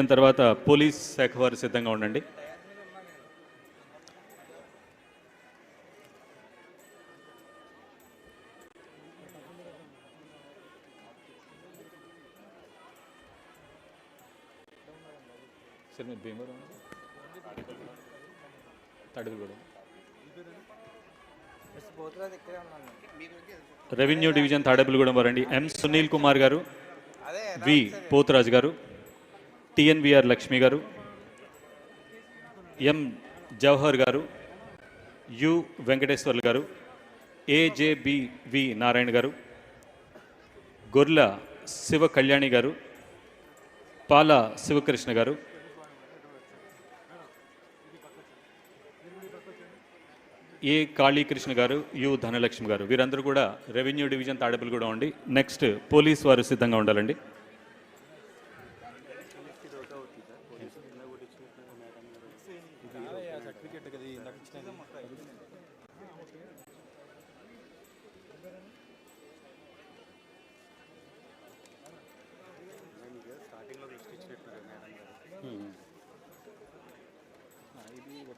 తర్వాత పోలీస్ శాఖ వారు సిద్ధంగా ఉండండి. రెవెన్యూ డివిజన్ తాడేపులగూడెం వారండి. ఎం సునీల్ కుమార్ గారు వి పోతురాజు గారు. టిఎన్విఆర్ లక్ష్మి గారు ఎం జవహర్ గారు యు వెంకటేశ్వర్లు గారు ఏజేబివి నారాయణ గారు గొర్ల శివ కళ్యాణి గారు పాల శివకృష్ణ గారు ఏ కాళీకృష్ణ గారు యు ధనలక్ష్మి గారు. వీరందరూ కూడా రెవెన్యూ డివిజన్ తాడేపులు కూడా ఉండి నెక్స్ట్ పోలీస్ వారు సిద్ధంగా ఉండాలండి. ఇది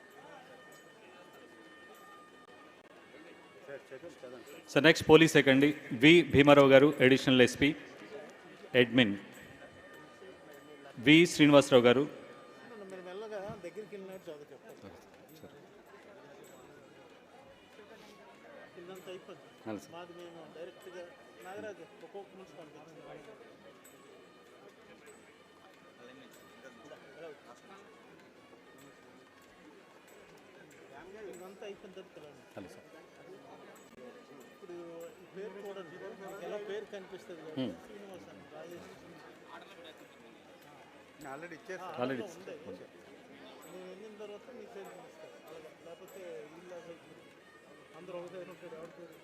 so next police సెకండి V Bhimarao garu additional SP admin V Srinivasarao garu. Hello sir. పేరు మీకు ఎలా పేరు కనిపిస్తుంది ఆల్రెడీ నేను వెళ్ళిన తర్వాత మీ పేరు లేకపోతే ఇల్లు అందరూ ఎవరి పేరు?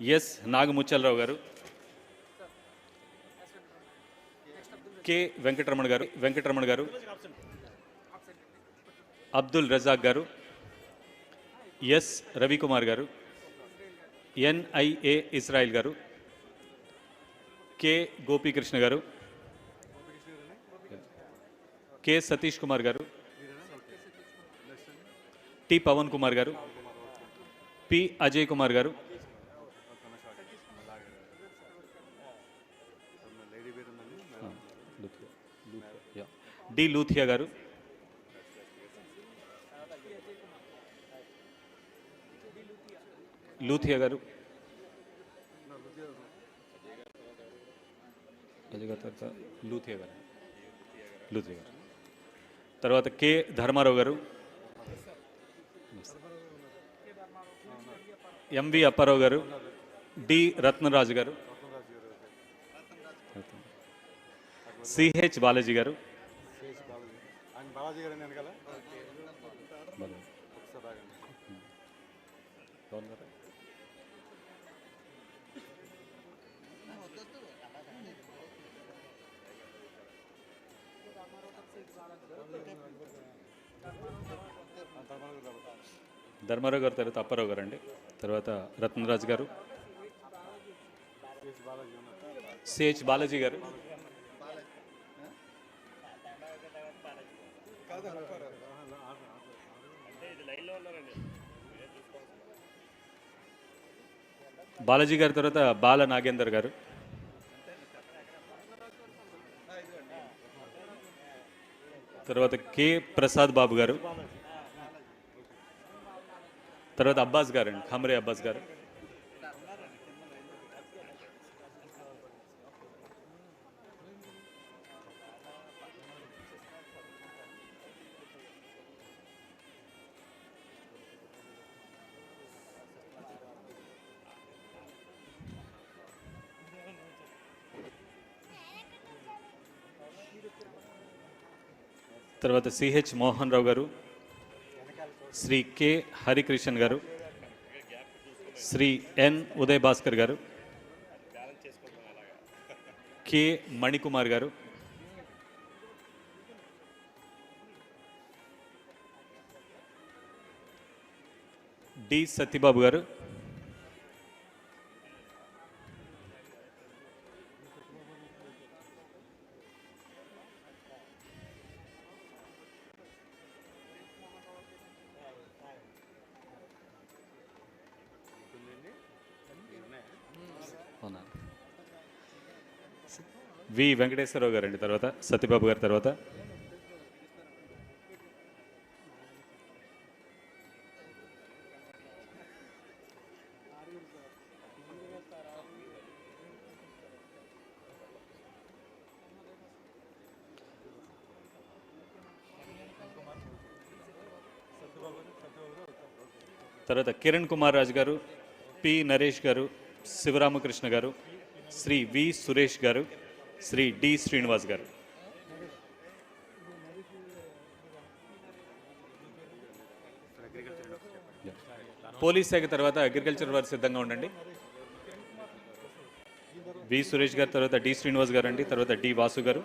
ఎస్ నాగముత్యాలరావు గారు. కె వెంకటరమణ గారు వెంకటరమణ గారు. అబ్దుల్ రజాక్ గారు ఎస్ రవికుమార్ గారు ఎన్ఐఏ ఇస్రాయిల్ గారు కె గోపీకృష్ణ గారు కె సతీష్ కుమార్ గారు టి పవన్ కుమార్ గారు పి అజయ్ కుమార్ గారు డి లూథియా గారు లూథియా గారు. తర్వాత లూథియా గారు. లూథియా గారు. తర్వాత కె ధర్మారావు గారు. ఎంవి అప్పారావు గారు. డి రత్నరాజు గారు. సిహెచ్ బాలాజీ గారు. బాలాజీ. గారు ధర్మారావు గారు తర్వాత అప్పారావు గారు అండి. తర్వాత రత్నరాజ్ గారు. సిహెచ్ బాలాజీ గారు. బాలాజీ గారి తర్వాత బాల నాగేందర్ గారు. తర్వాత కె ప్రసాద్ బాబు గారు. తర్వాత అబ్బాస్ గారు అండి అబ్బాస్ గారు. తర్వాత సిహెచ్ మోహన్ రావు గారు శ్రీ కె హరికృష్ణన్ గారు శ్రీ ఎన్ ఉదయ్ భాస్కర్ గారు కె మణికుమార్ గారు డి సత్యబాబు గారు వి వెంకటేశ్వరరావు గారండి తర్వాత సత్యబాబు గారి తర్వాత. తర్వాత కిరణ్ కుమార్ రాజు గారు పి నరేష్ గారు శివరామకృష్ణ గారు శ్రీ వి సురేష్ గారు. శ్రీ డి శ్రీనివాస్ గారు. పోలీస్ శాఖ తర్వాత అగ్రికల్చర్ వారు సిద్ధంగా ఉండండి. వి సురేష్ గారు తర్వాత డి శ్రీనివాస్ గారు అండి తర్వాత డి వాసు గారు.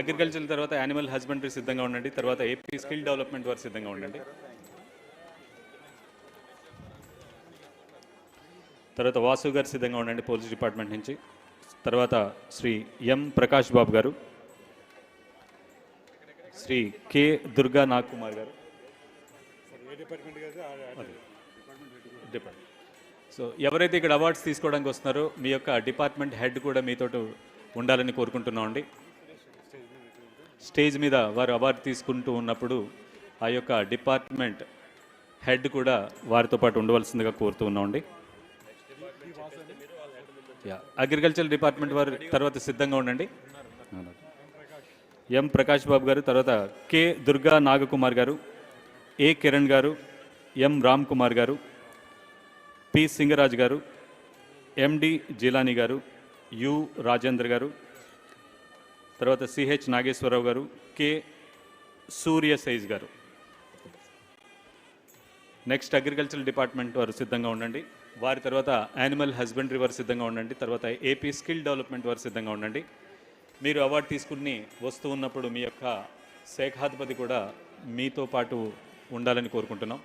అగ్రికల్చర్ తర్వాత యానిమల్ హస్బెండరీ సిద్ధంగా ఉండండి తర్వాత ఏపీ స్కిల్ డెవలప్మెంట్ వారు సిద్ధంగా ఉండండి. తర్వాత వాసు గారు సిద్ధంగా ఉండండి పోలీస్ డిపార్ట్మెంట్ నుంచి. తర్వాత Shri M Prakash Babu garu Shri K Durga Nag Kumar garu. Department so ఎవరైతే ఇక్కడ అవార్డ్స్ తీసుకోవడానికి వస్తున్నారో మీ యొక్క డిపార్ట్మెంట్ హెడ్ కూడా మీతో ఉండాలని కోరుకుంటున్నామండి. స్టేజ్ మీద వారు అవార్డు తీసుకుంటూ ఉన్నప్పుడు ఆ యొక్క డిపార్ట్మెంట్ హెడ్ కూడా వారితో పాటు ఉండవలసిందిగా కోరుతూ ఉన్నామండి. అగ్రికల్చర్ డిపార్ట్మెంట్ వారు తర్వాత సిద్ధంగా ఉండండి. ఎం ప్రకాష్ బాబు గారు తర్వాత కె దుర్గా నాగకుమార్ గారు ఏ కిరణ్ గారు ఎం రామ్ కుమార్ గారు పి సింగరాజ్ గారు ఎండి జిలానీ గారు యు రాజేంద్ర గారు తర్వాత సిహెచ్ నాగేశ్వరరావు గారు కె సూర్య సైజ్ గారు. నెక్స్ట్ అగ్రికల్చర్ డిపార్ట్మెంట్ వారు సిద్ధంగా ఉండండి. వారి తర్వాత యానిమల్ హస్బెండరీ వారు సిద్ధంగా ఉండండి. తర్వాత ఏపీ స్కిల్ డెవలప్మెంట్ వారు సిద్ధంగా ఉండండి. మీరు అవార్డు తీసుకుని వస్తూ ఉన్నప్పుడు మీ యొక్క శాఖాధిపతి కూడా మీతో పాటు ఉండాలని కోరుకుంటున్నాం.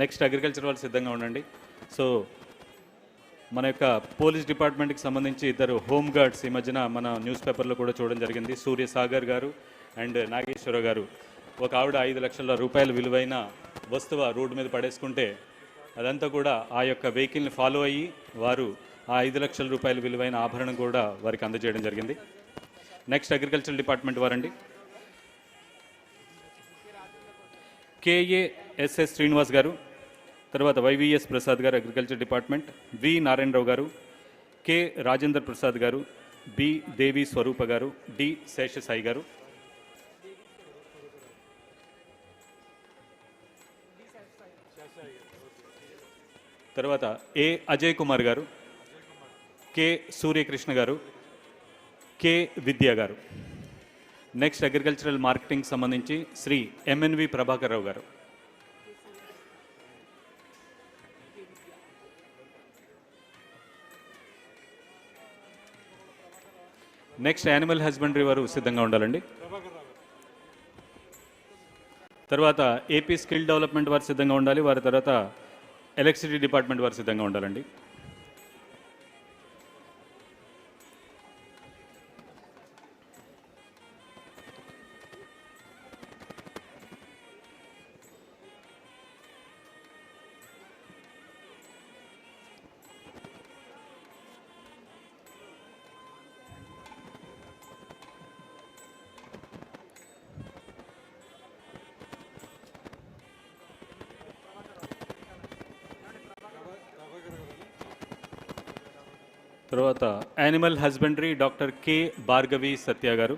నెక్స్ట్ అగ్రికల్చర్ వాళ్ళు సిద్ధంగా ఉండండి. సో మన యొక్క పోలీస్ డిపార్ట్మెంట్కి సంబంధించి ఇద్దరు హోమ్ గార్డ్స్ ఈ మధ్యన మన న్యూస్ పేపర్లో కూడా చూడడం జరిగింది. సూర్య సాగర్ గారు అండ్ నాగేశ్వర గారు. ఒక ఆవిడ ఐదు లక్షల రూపాయల విలువైన వస్తువు రోడ్డు మీద పడేసుకుంటే అదంతా కూడా ఆ యొక్క వెహికల్ని ఫాలో అయ్యి వారు ఆ ఐదు లక్షల రూపాయల విలువైన ఆభరణం కూడా వారికి అందజేయడం జరిగింది. Next agriculture department వారండి. K A S S Srinivas garu తర్వాత వైవిఎస్ ప్రసాద్ గారు అగ్రికల్చర్ డిపార్ట్మెంట్ వి నారాయణరావు గారు కె రాజేందర్ ప్రసాద్ గారు బి దేవి స్వరూప గారు డి శేషసాయి గారు. తర్వాత ఏ అజయ్ కుమార్ గారు కె సూర్యకృష్ణ గారు కె విద్యా గారు. నెక్స్ట్ అగ్రికల్చరల్ మార్కెటింగ్ సంబంధించి శ్రీ ఎంఎన్వి ప్రభాకర్ రావు గారు. నెక్స్ట్ యానిమల్ హస్బెండరీ వారు సిద్ధంగా ఉండాలండి. తర్వాత ఏపీ స్కిల్ డెవలప్మెంట్ వారు సిద్ధంగా ఉండాలి. వారి తర్వాత ఎలక్ట్రిసిటీ డిపార్ట్మెంట్ వారు సిద్ధంగా ఉండాలండి. తర్వాత animal husbandry doctor K Bhargavi Satya garu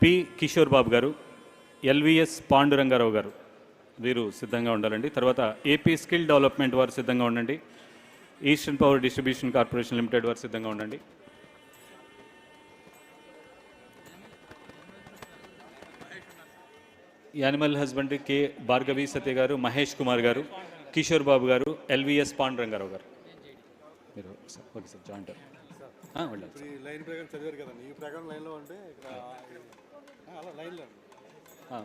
P Kishore బాబు గారు ఎల్విఎస్ పాండురంగారావు గారు. వీరు సిద్ధంగా ఉండాలండి. తర్వాత ఏపీ స్కిల్ డెవలప్మెంట్ వారు సిద్ధంగా ఉండండి. Eastern power distribution corporation limited వారు సిద్ధంగా ఉండండి. Animal husbandry K Bhargavi Satya garu Mahesh Kumar గారు కిషోర్ బాబు గారు ఎల్విఎస్ పాండురంగారావు గారు. మీరు ఓకే సార్ జాయింట్ వెళ్ళాలి లైన్ ప్రకారం చదివారు కదండి ఈ ప్రకారం లైన్లో ఉంటే ఇక్కడ ఆ, అలా లైన్లో ఆ,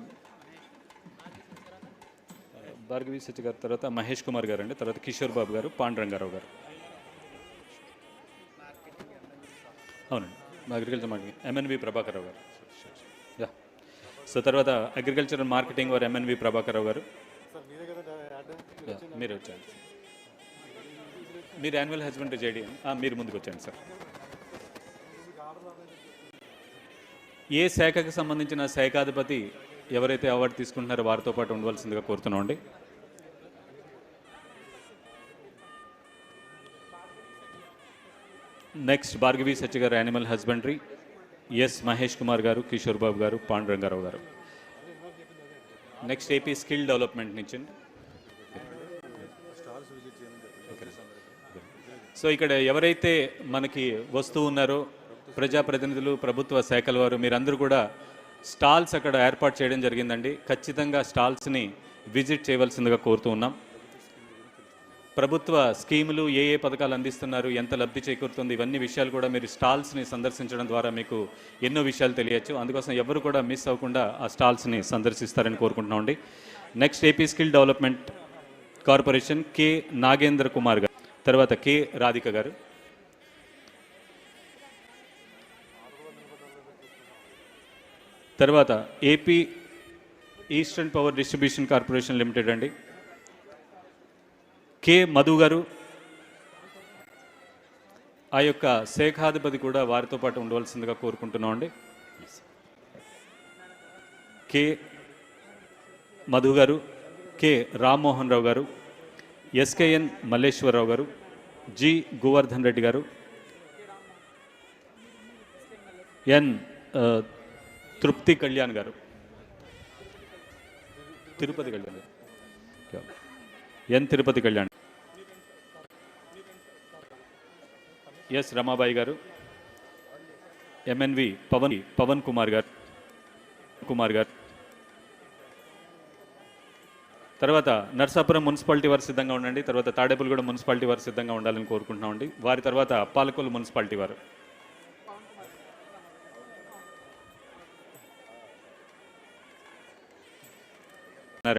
భార్గవి సత్య గారు తర్వాత మహేష్ కుమార్ గారు అండి తర్వాత కిషోర్ బాబు గారు పాండురంగారావు గారు. అవునండి agriculture marketing M N V Prabhakar Rao garu. Yeah. So తర్వాత అగ్రికల్చరల్ మార్కెటింగ్ వారు M N V Prabhakar Rao garu. మీరు వచ్చారు. మీరు యాన్యువల్ హస్బెండరీ జేడి మీరు ముందుకు వచ్చాను సార్. ఏ శాఖకు సంబంధించిన శాఖాధిపతి ఎవరైతే అవార్డు తీసుకుంటున్నారో వారితో పాటు ఉండవలసిందిగా కోరుతున్నామండి. Next Bhargavi Satya garu animal husbandry. S Mahesh Kumar garu Kishore Babu garu Pandurangarao garu. Next AP skill development నుంచి. సో ఇక్కడ ఎవరైతే మనకి వస్తూ ఉన్నారో ప్రజాప్రతినిధులు ప్రభుత్వ శాఖల వారు మీరందరూ కూడా స్టాల్స్ అక్కడ ఏర్పాటు చేయడం జరిగిందండి. ఖచ్చితంగా స్టాల్స్ని విజిట్ చేయవలసిందిగా కోరుతూ ఉన్నాం. ప్రభుత్వ స్కీములు ఏ ఏ పథకాలు అందిస్తున్నారు ఎంత లబ్ధి చేకూరుతుంది ఇవన్నీ విషయాలు కూడా మీరు స్టాల్స్ని సందర్శించడం ద్వారా మీకు ఎన్నో విషయాలు తెలియచ్చు. అందుకోసం ఎవరు కూడా మిస్ అవ్వకుండా ఆ స్టాల్స్ని సందర్శిస్తారని కోరుకుంటున్నామండి. Next AP skill development corporation K Nagendra Kumar garu. తర్వాత కె రాధిక గారు? తర్వాత AP eastern power distribution corporation limited అండి. కె మధు గారు? ఆ యొక్క శాఖాధిపతి కూడా వారితో పాటు ఉండవలసిందిగా కోరుకుంటున్నాం అండి. కె మధు గారు కె రామ్మోహన్ రావు గారు ఎస్కేఎన్ మల్లేశ్వరరావు గారు జి. గోవర్ధన్ రెడ్డి గారు ఎన్. తృప్తి Kalyan garu. Tirupati Kalyan garu. N. Tirupati Kalyan. S. Ramabai garu MNV Pavan Pawan Kumar గారు కుమార్ గారు. తర్వాత నర్సాపురం మున్సిపాలిటీ వారు సిద్ధంగా ఉండండి. తర్వాత తాడేపల్లిగూడ మున్సిపాలిటీ వారు సిద్ధంగా ఉండాలని కోరుకుంటున్నామండి. వారి తర్వాత పాలకొల్లు మున్సిపాలిటీ వారు.